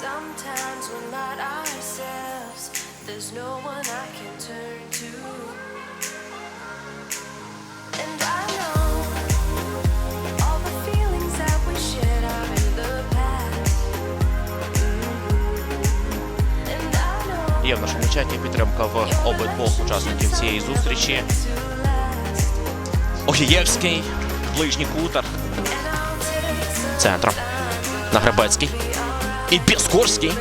Sometimes we're not ourselves, there's no one I can turn to. And I know all the feelings that we shared are in the past. And I know. Є в нашому чаті підтримка в обидвох учасників цієї зустрічі. Огієвський, ближній кутер, центром. Нагребецький. І Піскорський.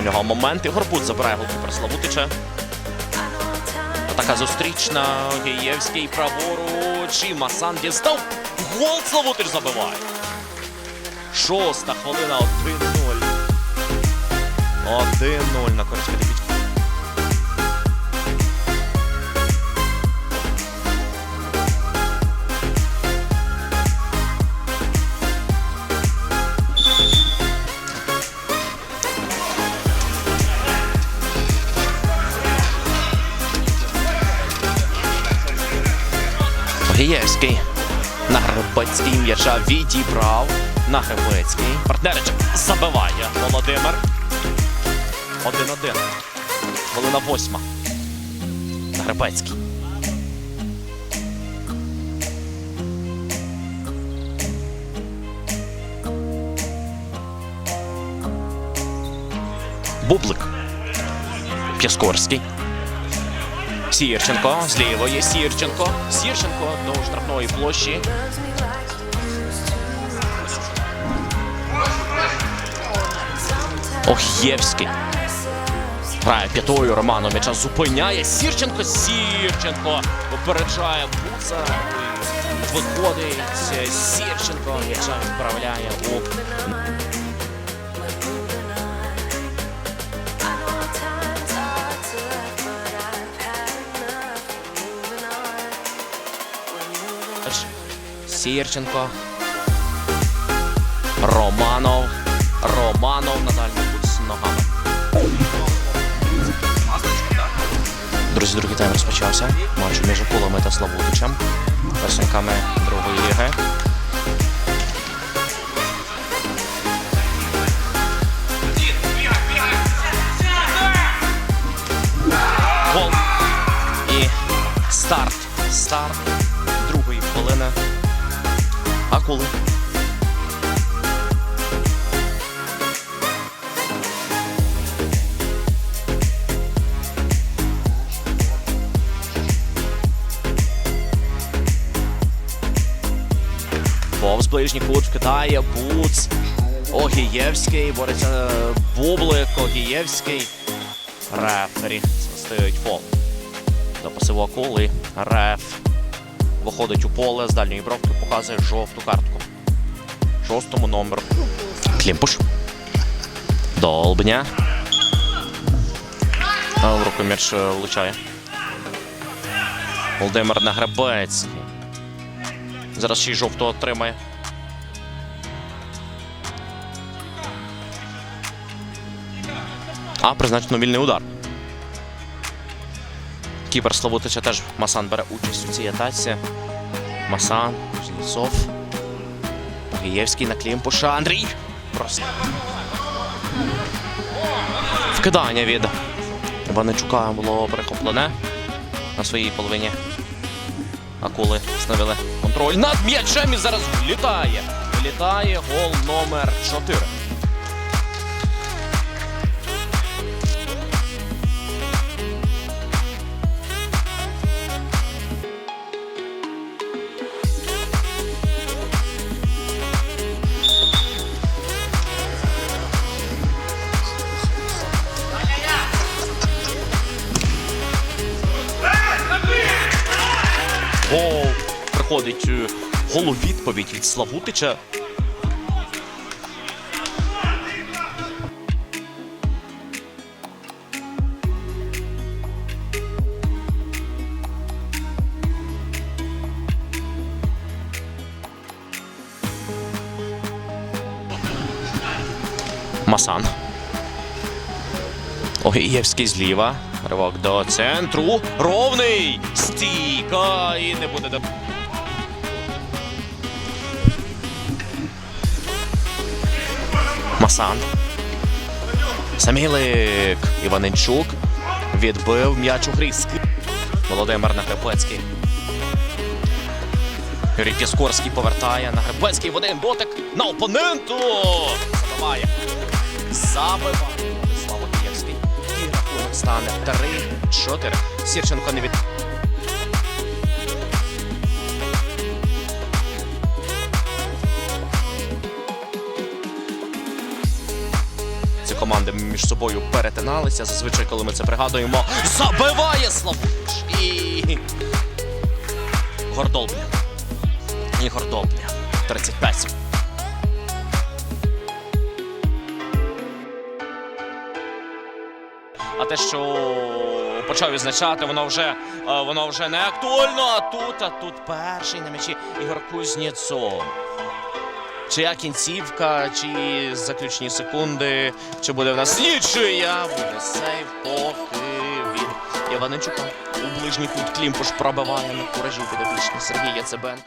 У нього момент. І Горбут забирає голкіпер Славутича. Атака зустрічна. Гієвський праворуч. І Масан дістав. Гол Славутич забиває. Шоста хвилина 1-0. 1-0 на користь Катепіть. Гієвський. Нагребецький м'яча відібрав. Нагребецький. Партнерич забиває Володимир. 1-1. Хвилина восьма. Нагребецький. Бублик. Піскорський. Сірченко з лівої. Сірченко. Сірченко до штрафної площі. Охєвський. Грає п'ятою Романом м'яча зупиняє. Сірченко. Сірченко попереджає Буца. Виходить Сірченко. М'яча відправляє у Сірченко. Романов. Романов на дальній кут з ногами. Друзі, другий тайм розпочався. Матч між Кулами та Славутичем. Представниками другої ліги. І старт. Старт. Акули. Повз ближній кут вкидає Буц. Огієвський. Бореться Бублик. Огієвський. Рефері. Свистають фол. До пасиву акули. Реф. Виходить у поле з дальньої бровки, показує жовту картку. Шостому номеру. Клімпуш. Долбня. В руку м'яч е, влучає. Володимир Нагребець. Зараз ще й жовту отримає. А, призначено вільний удар. Кіпер Славутича теж Масан бере участь у цій атаці. Масан, Кузнєцов. Огієвський на Клімпуша. Андрій. Просто. Вкидання від Іваничука було перехоплене на своїй половині. Акули встановили контроль над м'ячем і зараз влітає. Влітає гол номер 4. Гол приходить е, головідповідь від Славутича. Масан. Огієвський зліва. Ривок до центру. Ровний. Стійка. І не буде. Масан. Самілик. Іваненчук. Відбив м'яч у грізки. Володимир Нагребецький. Юрій Піскорський повертає на Гребецький в один дотик на опоненту. Забиває. Забиває. Стане 3-4. Сірченко не від. Ці команди між собою перетиналися. Зазвичай, коли ми це пригадуємо, забиває Славутич. І Гордолбня. І Гордолбня. 35 А те, що почав відзначати, воно вже, е, воно вже не актуально. А тут, а тут перший на м'ячі Ігор Кузнєцов. Чия кінцівка, чи заключні секунди, чи буде в нас нічия, буде сейв поки від Іваничука. У ближній кут Клімпуш пробиває на куражі підопічний Сергій Яцебенка.